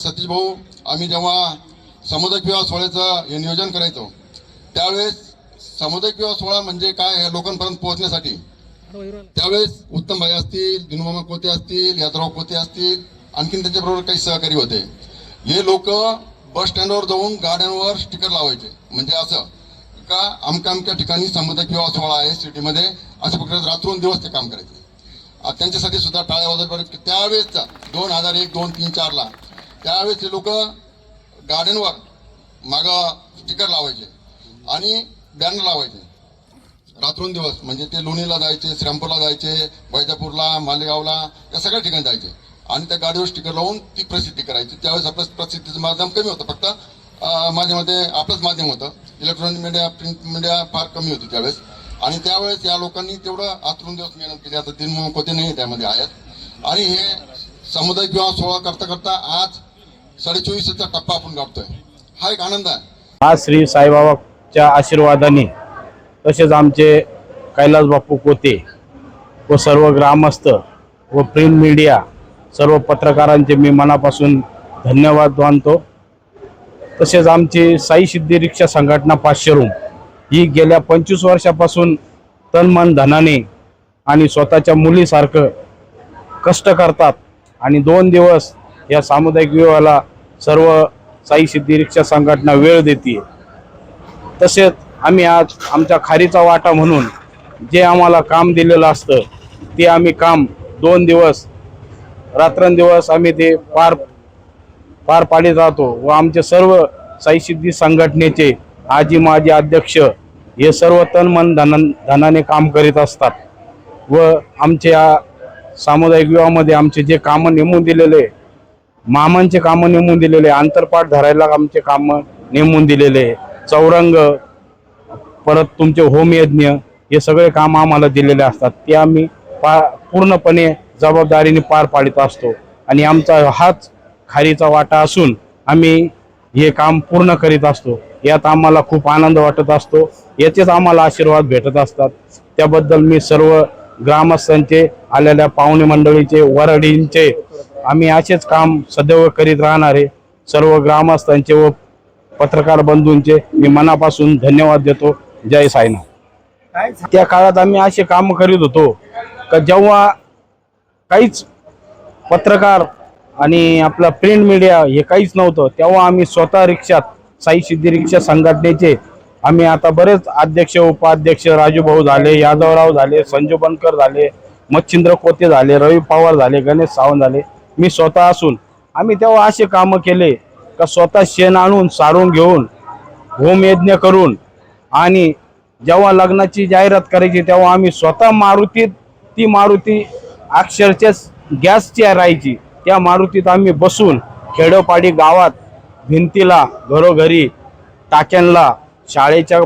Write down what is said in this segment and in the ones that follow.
सतीश भाऊ आम्ही जेव्हा सामुदायिक विवाह सोहळ्याचं हे नियोजन करायचो त्यावेळेस सामुदायिक विवाह सोहळा म्हणजे काय हे लोकांपर्यंत पोहोचण्यासाठी? त्यावेळेस उत्तम भाई असतील दिनुमामा कोते असतील यादराव कोते असतील आणखीन त्यांच्याबरोबर काही सहकारी होते. हे लोक बस स्टँडवर जाऊन गाड्यांवर स्टिकर लावायचे. म्हणजे असं का अमक्या अमक्या ठिकाणी सामुदायिक विवाह सोहळा आहे सिटीमध्ये अशा प्रकारे रात्रून दिवस ते काम करायचे. त्यांच्यासाठी सुद्धा टाळ्या वाजवत त्यावेळेसचा दोन हजार एक दोन तीन चारला त्यावेळेस ते लोक गार्डनवर माग स्टिकर लावायचे आणि बॅनर लावायचे. रात्रंदिवस म्हणजे ते लोणीला जायचे श्रीरामपूरला जायचे वैजापूरला मालेगावला या सगळ्या ठिकाणी जायचे. आणि त्या गाडीवर स्टिकर लावून ती प्रसिद्धी करायची. त्यावेळेस आपलं प्रसिद्धीचं माध्यम कमी होतं. फक्त माझ्यामध्ये आपलंच माध्यम होतं. इलेक्ट्रॉनिक मीडिया प्रिंट मीडिया फार कमी होती त्यावेळेस. आणि त्यावेळेस या लोकांनी तेवढं आतरून दिवस मेहनत केली. आता दिन कोते नाही त्यामध्ये आहेत. आणि हे सामुदायिक विवाह सोहळा करता करता आज साडेचोवीसचा टप्पा आपण गाठतोय हा एक आनंद आहे. हा श्री साईबाबाच्या आशीर्वादाने तसेच आमचे कैलास बापू कोते व सर्व ग्रामस्थ व प्रिंट मीडिया सर्व पत्रकारांचे मी मनापासून धन्यवाद मानतो. तसेच आमची साई सिद्धी रिक्षा संघटना पाचशे रूम ही गेल्या पंचवीस वर्षापासून तनमन धनाने आणि स्वतःच्या मुलीसारखं कष्ट करतात आणि दोन दिवस या सामुदायिक विवाहाला सर्व साई सिद्धी रिक्षा संघटना वेळ देते तसेच आम्ही आज आमच्या खारीचा वाटा म्हणून जे आम्हाला काम दिलेलं असतं ते आम्ही काम दोन दिवस रात्रंदिवस आम्ही ते पार पार पाडीत राहतो व आमचे सर्व साई सिद्धी संघटनेचे आजी माजी अध्यक्ष हे सर्व तन मन धन धनाने काम करीत असतात. व आमच्या सामुदायिक विवाहामध्ये आमचे जे कामं नेमून दिलेले मामांचे कामं नेमून दिलेले आंतरपाठ धरायला आमचे कामं नेमून दिलेले चौरंग परत तुमचे होम यज्ञ हे सगळे काम आम्हाला दिलेले असतात. ते आम्ही पा पूर्णपणे जबाबदारीने पार पाडित असतो. आणि आमचा हाच खारीचा वाटा असून आम्ही हे काम पूर्ण करीत असतो. यात आम्हाला खूप आनंद वाटत असतो. याचेच आम्हाला आशीर्वाद भेटत असतात. त्याबद्दल मी सर्व ग्रामस्थांचे आलेल्या पाहुणे मंडळीचे वरडींचे आम्ही असेच काम सदैव करीत राहणारे सर्व ग्रामस्थांचे व पत्रकार बंधूंचे मी मनापासून धन्यवाद देतो. जय साईनाथ. त्या काळात आम्ही असे काम करीत होतो. का जेव्हा काहीच पत्रकार आणि आपला प्रिंट मीडिया हे काहीच नव्हतं तेव्हा आम्ही स्वतः रिक्षात साई सिद्धी रिक्षा संघटनेचे आम्ही आता बरेच अध्यक्ष उपाध्यक्ष राजूभाऊ झाले यादवराव झाले संजू बनकर झाले मच्छिंद्र कोते झाले रवी पवार झाले गणेश सावंत झाले. मी स्वतः असून आम्ही तेव्हा असे कामं केले का स्वतः शेण आणून सारून घेऊन होमयज्ञ करून आणि जेव्हा लग्नाची जाहिरात करायची तेव्हा आम्ही स्वतः मारुतीत ती मारुती अक्षरशः गॅसची राहायची. त्या मारुतीत आम्ही बसून खेडोपाडी गावात भिंतीला घरोघरी टाक्यांना शाळेच्या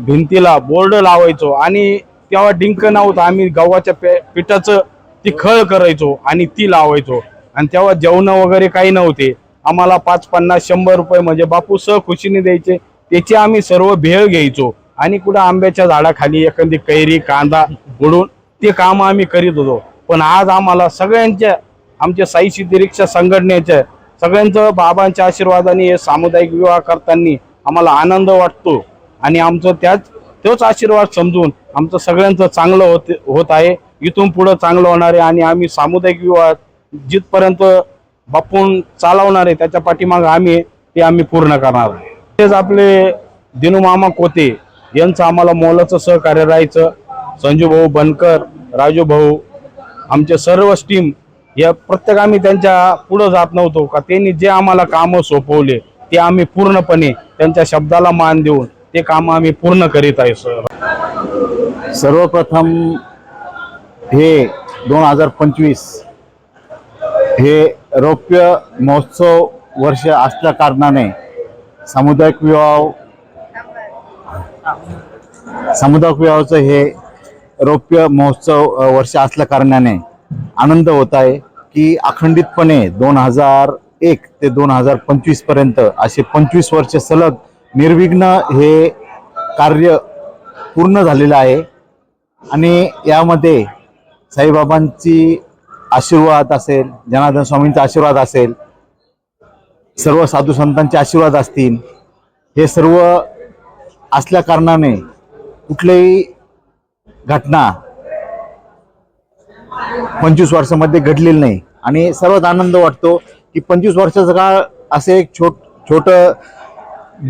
भिंतीला बोर्ड लावायचो आणि तेव्हा डिंक नव्हतं. आम्ही गव्हाच्या पे पिठाचं ती खळ करायचो आणि ती लावायचो. आणि तेव्हा जेवण वगैरे काही नव्हते. आम्हाला पाच पन्नास शंभर रुपये म्हणजे बापू सह खुशीने द्यायचे. त्याची आम्ही सर्व भेळ घ्यायचो. आणि कुठं आंब्याच्या झाडाखाली एखादी कैरी कांदा उडून ते काम आम्ही करीत होतो. पण आज आम्हाला सगळ्यांच्या आमच्या साई सिद्धिरिक्षा संघटनेच्या सगळ्यांचं बाबांच्या आशीर्वादाने हे सामुदायिक विवाह करताना आम्हाला आनंद वाटतो. आणि आमचं त्याच तोच आशीर्वाद समजून आमचं सगळ्यांचं चांगलं होत होत आहे. इथून पुढं चांगलं होणार आहे आणि आम्ही सामुदायिक विवाह जिथपर्यंत बापून चालवणार आहे त्याच्या पाठीमागं आम्ही ते आम्ही पूर्ण करणार आहे. तेच आपले दिनू मामा कोते यांचं आम्हाला मोलाचं सहकार्य राहायचं. संजू भाऊ बनकर राजू भाऊ आमचे सर्व टीम या प्रत्येक आम्ही त्यांच्या पुढं जात नव्हतो का त्यांनी जे आम्हाला कामं सोपवले ते आम्ही पूर्णपणे त्यांच्या शब्दाला मान देऊन ते काम आम्ही पूर्ण करीत आहे सर. सर्वप्रथम हे दोन हजार पंचवीस हे रौप्य महोत्सव वर्ष असल्या कारणाने सामुदायिक विवाह सामुदायिक विवाहाचं हे रौप्य महोत्सव वर्ष असल्या कारणाने आनंद होत आहे की अखंडितपणे दोन हजार एक ते दोन हजार पंचवीसपर्यंत असे पंचवीस वर्ष सलग निर्विघ्न हे कार्य पूर्ण झालेलं आहे. आणि यामध्ये साईबाबांची आशीर्वाद असेल जनार्दन स्वामींचा आशीर्वाद असेल सर्व साधू संतांचे आशीर्वाद असतील हे सर्व असल्या कारणाने कुठलीही घटना पंचवीस वर्षामध्ये घडलेली नाही. आणि सर्वात आनंद वाटतो की पंचवीस वर्षाचा काळ असं एक छोट छोट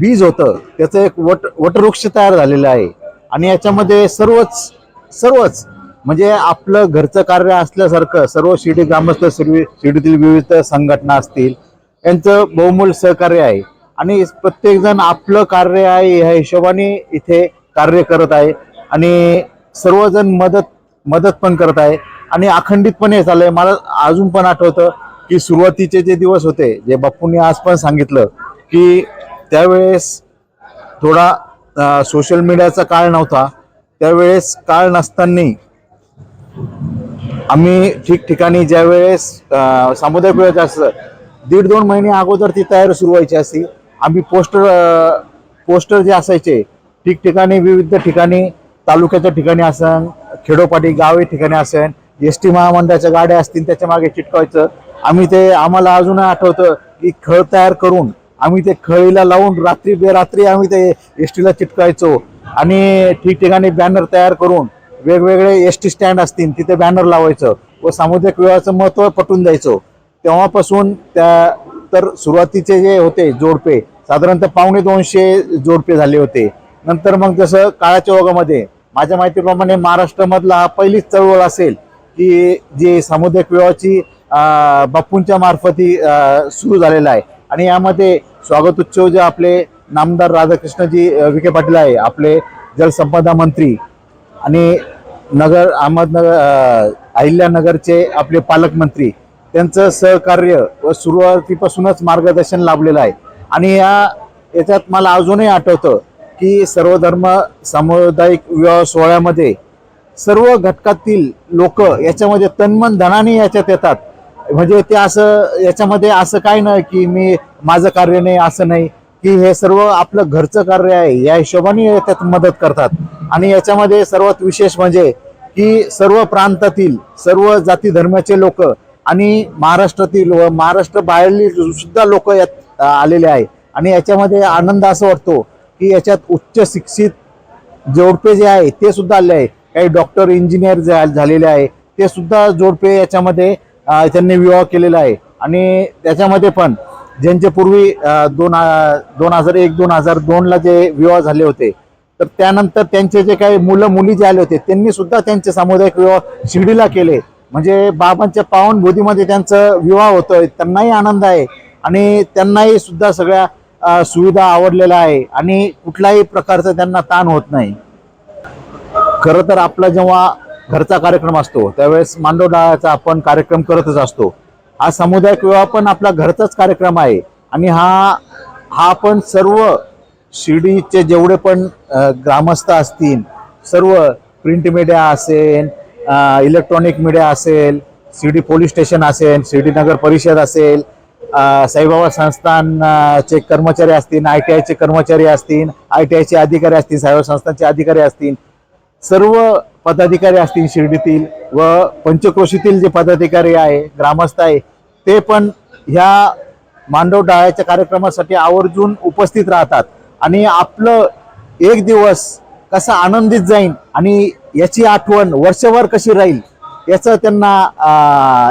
बीज होतं. त्याचं एक वट वटवृक्ष तयार झालेलं आहे. आणि याच्यामध्ये सर्वच सर्वच म्हणजे आपलं घरचं कार्य असल्यासारखं सर्व शिर्डी ग्रामस्थ सर्व शिर्डीतील विविध संघटना असतील यांचं बहुमूल सहकार्य आहे. आणि प्रत्येकजण आपलं कार्य आहे ह्या हिशोबाने इथे कार्य करत आहे. आणि सर्वजण मदत मदत पण करत आहे. आणि अखंडितपणे चाललंय. मला अजून पण आठवतं की सुरुवातीचे जे दिवस होते जे बाप्पूंनी आज पण सांगितलं की त्यावेळेस थोडा सोशल मीडियाचा काळ नव्हता. त्यावेळेस काळ नसताना आम्ही ठिकठिकाणी ज्यावेळेस वेळेस सामुदायिक वेळेचं असतं दीड दोन महिने अगोदर ती तयारी सुरू व्हायची असती. आम्ही पोस्टर पोस्टर जे असायचे ठिकठिकाणी विविध ठिकाणी तालुक्याच्या ठिकाणी असन खेडोपाटी गावे ठिकाणी असेल एस टी महामंडळाच्या गाड्या असतील त्याच्यामागे चिटकवायचं. आम्ही ते आम्हाला अजून आठवतं की खळ तयार करून आम्ही ते खळीला लावून रात्री बेरात्री आम्ही ते एस टीला चिटकायचो आणि ठिकठिकाणी बॅनर तयार करून वेगवेगळे एस टी स्टँड असतील तिथे बॅनर लावायचं व सामुदायिक विवाहाचं महत्त्व पटवून द्यायचं. तेव्हापासून त्या तर सुरुवातीचे जे होते जोडपे साधारणतः पावणे दोनशे जोडपे झाले होते. नंतर मग जसं काळाच्या ओघामध्ये माझ्या माहितीप्रमाणे महाराष्ट्रामधला हा पहिलीच चळवळ असेल की जी सामुदायिक विवाहाची बापूंच्या मार्फती सुरू झालेला आहे. आणि यामध्ये स्वागत उत्सव जे आपले नामदार राधाकृष्णजी विखे पाटील आहे आपले जलसंपदा मंत्री आणि नगर अहमदनगर अहिल्यानगरचे आपले पालकमंत्री त्यांचं सहकार्य व सुरुवातीपासूनच मार्गदर्शन लाभलेलं आहे. आणि या याच्यात मला अजूनही आठवतं की सर्वधर्म सामुदायिक विवाह सोहळ्यामध्ये सर्व घटकातील लोक याच्यामध्ये तन्मन धनाने याच्यात येतात. म्हणजे ते असं याच्यामध्ये असं काय नाही की मी माझं कार्य नाही असं नाही. की हे सर्व आपलं घरचं कार्य आहे या हिशोबाने याच्यात मदत करतात. आणि याच्यामध्ये सर्वात विशेष म्हणजे की सर्व प्रांतातील सर्व जाती धर्माचे लोक आणि महाराष्ट्रातील व महाराष्ट्र बाहेरील सुद्धा लोक यात आलेले आहे. आणि याच्यामध्ये आनंद असं वाटतो की याच्यात उच्च शिक्षित जोडपे जे आहे ते सुद्धा आले आहे. काही डॉक्टर इंजिनियर जे झालेले आहे. ते सुद्धा जोडपे याच्यामध्ये त्यांनी विवाह केलेला आहे. आणि त्याच्यामध्ये पण ज्यांचे पूर्वी दोन दोन हजार एक दोन हजार दोनला जे विवाह झाले होते तर त्यानंतर त्यांचे जे काही मुलं मुली जे आले होते त्यांनी सुद्धा त्यांचे सामुदायिक विवाह शिर्डीला केले. म्हणजे बाबांच्या पावनभूतीमध्ये त्यांचं विवाह होतोय त्यांनाही आनंद आहे आणि त्यांनाही सुद्धा सगळ्या सुविधा आवडलेल्या आहे आणि कुठल्याही प्रकारचा त्यांना ताण होत नाही. खरं तर आपला जेव्हा घरचा कार्यक्रम असतो त्यावेळेस मांडव डाळाचा आपण कार्यक्रम करतच असतो. हा सामुदायिक विवाह पण आपला घरचाच कार्यक्रम आहे. आणि हा हा आपण सर्व शिर्डीचे जेवढे पण ग्रामस्थ असतील सर्व प्रिंट मीडिया असेल इलेक्ट्रॉनिक मीडिया असेल शिर्डी पोलीस स्टेशन असेल शिर्डी नगर परिषद असेल साईबाबा संस्थानचे कर्मचारी असतील आय टी आयचे कर्मचारी असतील आय टी आयचे अधिकारी असतील साईबाबा संस्थानचे अधिकारी असतील सर्व पदाधिकारी असतील शिर्डीतील व पंचक्रोशीतील जे पदाधिकारी आहे ग्रामस्थ आहे ते पण ह्या मांडव डाळ्याच्या कार्यक्रमासाठी आवर्जून उपस्थित राहतात. आणि आपलं एक दिवस कसा आनंदित जाईल आणि याची आठवण वर्षभर कशी राहील याचा त्यांना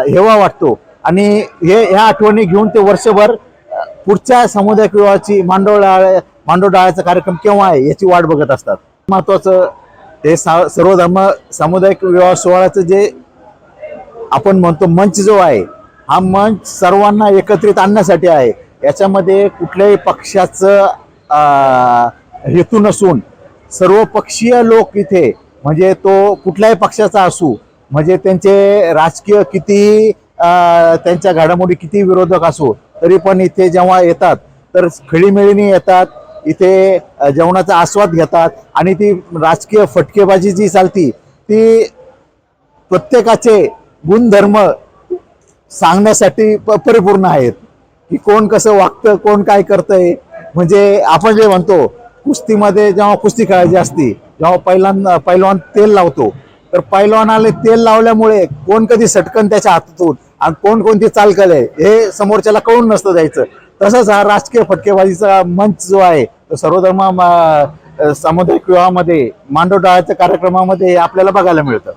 हेवा वाटतो. आणि हे ह्या आठवणी घेऊन ते वर्षभर पुढच्या सामुदायिक विवाहाची मांडव डाळ मांडव डाळ्याचा कार्यक्रम केव्हा आहे याची वाट बघत असतात. महत्वाचं ते सा सर्वधर्म सामुदायिक विवाह सोहळ्याचं जे आपण म्हणतो मंच जो आहे हा मंच सर्वांना एकत्रित आणण्यासाठी आहे. याच्यामध्ये कुठल्याही पक्षाचं हेतू नसून सर्व पक्षीय लोक इथे म्हणजे तो कुठल्याही पक्षाचा असू म्हणजे त्यांचे राजकीय किती त्यांच्या घडामोडी किती विरोधक असो तरी पण इथे जेव्हा येतात तर खेळीमेळीने येतात इथे जेवणाचा आस्वाद घेतात आणि ती राजकीय फटकेबाजी जी चालती ती प्रत्येकाचे गुणधर्म सांगण्यासाठी प- परिपूर्ण आहेत. की कोण कसं वागतं कोण काय करतंय. म्हणजे आपण जे म्हणतो कुस्तीमध्ये जेव्हा कुस्ती खेळायची असती जेव्हा पैलवान पैलवान तेल लावतो तर पैलवानाला तेल लावल्यामुळे कोण कधी सटकन त्याच्या हातातून आणि कोण कोणती चाल आहे हे समोरच्याला कळून नसतं जायचं. तसंच हा राजकीय फटकेबाजीचा मंच जो आहे तो सर्वधर्म सामुदायिक विवाहामध्ये मांडोडाळ्याच्या कार्यक्रमामध्ये आपल्याला बघायला मिळतं.